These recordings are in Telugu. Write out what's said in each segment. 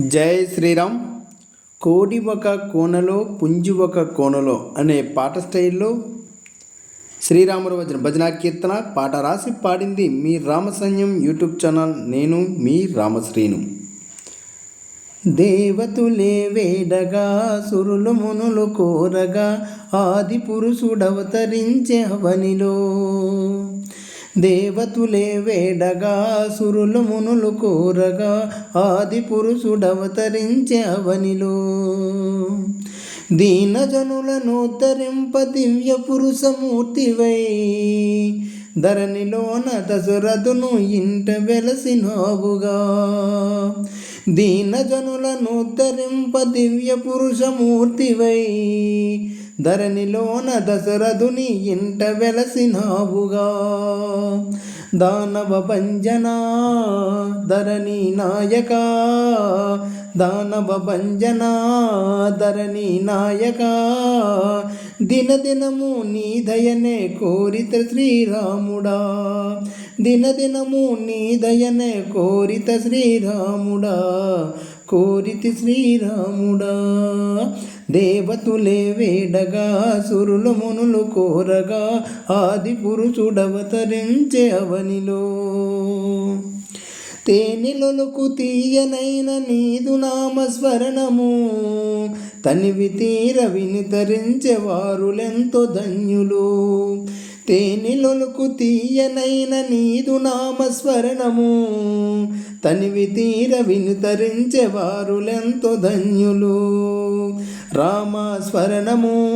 జై శ్రీరామ్. కోడి ఒక కోనలో పుంజు ఒక కోనలో అనే పాట స్టైల్లో శ్రీరాముల వచ్చిన భజన కీర్తన పాట రాసి పాడింది మీ రామసైన్యం యూట్యూబ్ ఛానల్. నేను మీ రామశ్రీను. దేవతులే వేడగా సురులు మునులు కోరగా ఆది పురుషుడవతరించే అవనిలో దేవతులే వేడగా సురులు మునులు కోరగా ఆది పురుషుడవతరించే అవనిలో. దీనజనులను ధరింప దివ్య పురుషమూర్తివై. ధరణిలోన దశరథును ఇంట వెలసినావుగా. దీనజనులను ఉద్ధరింప దివ్య పురుషమూర్తివై. ధరణిలోన దశరథుని ఇంట వెలసినావుగా. దానవ భంజనా ధరణి నాయక. దానవ భంజనా ధరణి నాయక. దినదినము నీ దయనే కోరిత శ్రీరాముడా. దినదినము నీ దయనే కోరిత శ్రీరాముడా కోరితి శ్రీరాముడా. దేవతులే వేడగా సురులు మునులు కోరగా ఆది పురుషుడవతరించే అవనిలో. తేనెలొలకు తీయనైన నీదు నామస్మరణము. తనివి తీర వినితరించే వారులెంతో ధన్యులు. తేనెలొలకు తీయనైన నీదు నామస్మరణము. తనివి తీర వినుతరించే వారులెంతో ధన్యులు. రామస్మరణము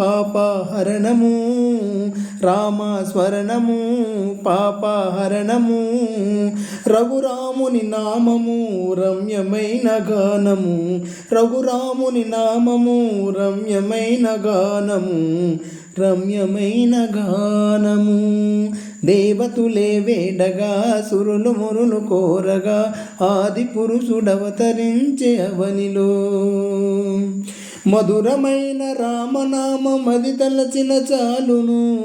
పాపహరణము. రామస్మరణము పాపహరణము రఘురాముని నామము రమ్యమైన గానము రఘురాముని నామము రమ్యమైన గానము రమ్యమైన గానము. దేవతులే వేడగా సురులు మురులు కోరగా ఆది పురుషుడవతరించే అవనిలో. మధురమైన రామనామమది తలచిన చాలును.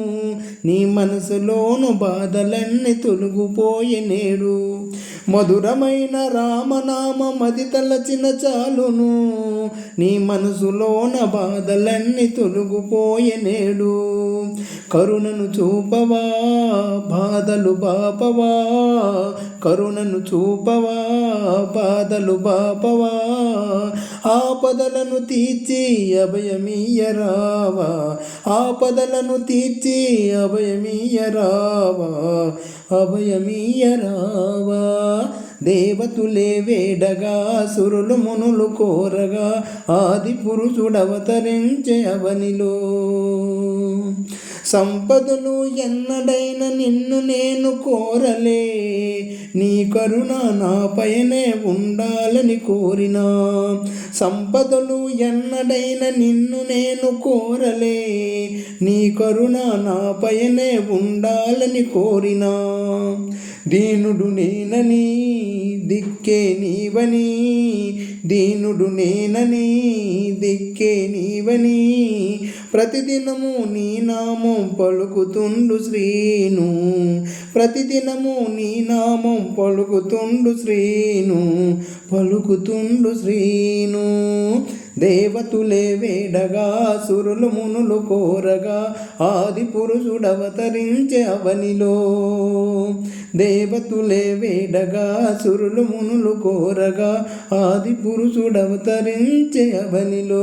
నీ మనసులోను బాధలన్నీ తొలగిపోయి నేడు మధురమైన రామనామమది తలచిన చాలును. నీ మనసులోన బాధలన్నీ తొలగిపోయే నేడు. కరుణను చూపవా బాధలు బాపవా. కరుణను చూపవా బాధలు బాపవా. ఆపదలను తీర్చి అభయమీయరావా ఆపదలను తీర్చి అభయమీయరావా అభయమీయరావా దేవతులే వేడగా సురులు మునులు కోరగా ఆది పురుషుడవతరించే అవనిలో. సంపదలు ఎన్నడైన నిన్ను నేను కోరలే నీ కరుణ నాపైనే ఉండాలని కోరినా. సంపదలు ఎన్నడైన నిన్ను నేను కోరలే నీ కరుణ నాపైనే ఉండాలని కోరినా. దీనుడు నేనని దిక్కే నీవని. దీనుడు నేనని దిక్కే నీవని. ప్రతిదినము నీ నామం పలుకుతుండు శ్రీను. ప్రతిదినము నీ నామం పలుకుతుండు శ్రీను. పలుకుతుండు శ్రీను. దేవతులే వేడగా సురులు మునులు కోరగా ఆది పురుషుడవతరించే అవనిలో. దేవతులే వేడగా సురులు మునులు కోరగా ఆది పురుషుడవతరించే అవనిలో.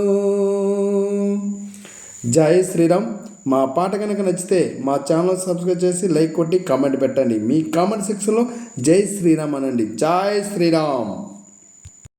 జై శ్రీరామ్. మా పాట కనుక నచ్చితే మా ఛానల్ సబ్స్క్రైబ్ చేసి లైక్ కొట్టి కామెంట్ పెట్టండి. మీ కామెంట్ సెక్షన్లో జై శ్రీరామ్ అనండి. జై శ్రీరామ్.